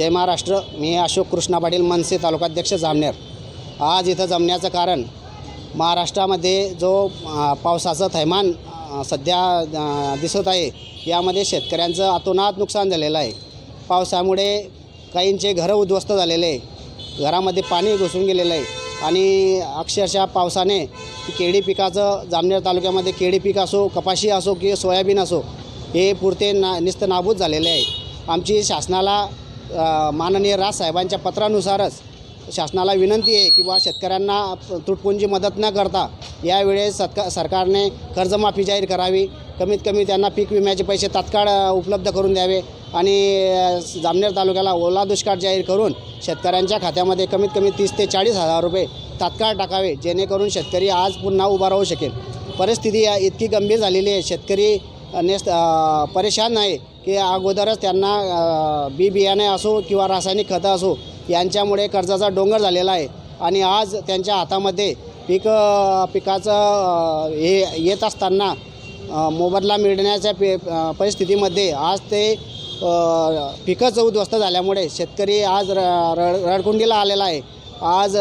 जय महाराष्ट्र मी अशोक कृष्णा पाटील मनसे तालुकाध्यक्ष जामनेर. आज इथं जमण्याचं कारण महाराष्ट्रामध्ये जो पावसाचं थैमान सध्या दिसत आहे यामध्ये शेतकऱ्यांचं अतोनात नुकसान झालेलं आहे. पावसामुळे काहींचे घरं उद्ध्वस्त झालेले आहे. घरामध्ये पाणी घुसून गेलेलं आहे. आणि अक्षरशः पावसाने केळी पिकाचं जामनेर तालुक्यामध्ये केळी पीक असो कपाशी असो की सोयाबीन असो हे पुरते ना निस्त नाबूद झालेले आहे. आमची शासनाला माननीय राजसाहेबांच्या पत्रानुसारच शासनाला विनंती आहे की बा शेतकऱ्यांना तुटपुंजी मदत न करता यावेळेस सत्का सरकारने कर्जमाफी जाहीर करावी. कमीत कमी त्यांना पीक विम्याचे पैसे तात्काळ उपलब्ध करून द्यावे आणि जामनेर तालुक्याला ओला दुष्काळ जाहीर करून शेतकऱ्यांच्या खात्यामध्ये कमीत कमी तीस ते चाळीस हजार रुपये तात्काळ टाकावे जेणेकरून शेतकरी आज पुन्हा उभा राहू शकेल. परिस्थिती इतकी गंभीर झालेली आहे. शेतकरी नेस परेशान आहे. की अगोदरच त्यांना बी बियाणे असो किंवा रासायनिक खतं असो यांच्यामुळे कर्जाचा डोंगर झालेला आहे. आणि आज त्यांच्या हातामध्ये पीक पिकाचं हे येत असताना मोबदला मिळण्याच्या पे परिस्थितीमध्ये आज ते अ, पिकंच उद्ध्वस्त झाल्यामुळे शेतकरी आज र रड रडकुंडीला आलेला आहे. आज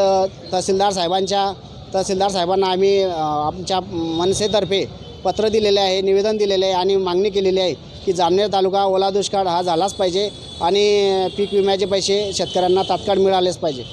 तहसीलदार साहेबांच्या तहसीलदार साहेबांना आम्ही आमच्या मनसेतर्फे पत्र दिलेले आहे निवेदन दिलेले आहे आणि मागणी केलेली आहे. की जामनेर तालुका ओला दुष्काळ हा झालाच पाहिजे आणि पीक विम्याचे पैसे शेतकऱ्यांना तात्काळ मिळालेच पाहिजे.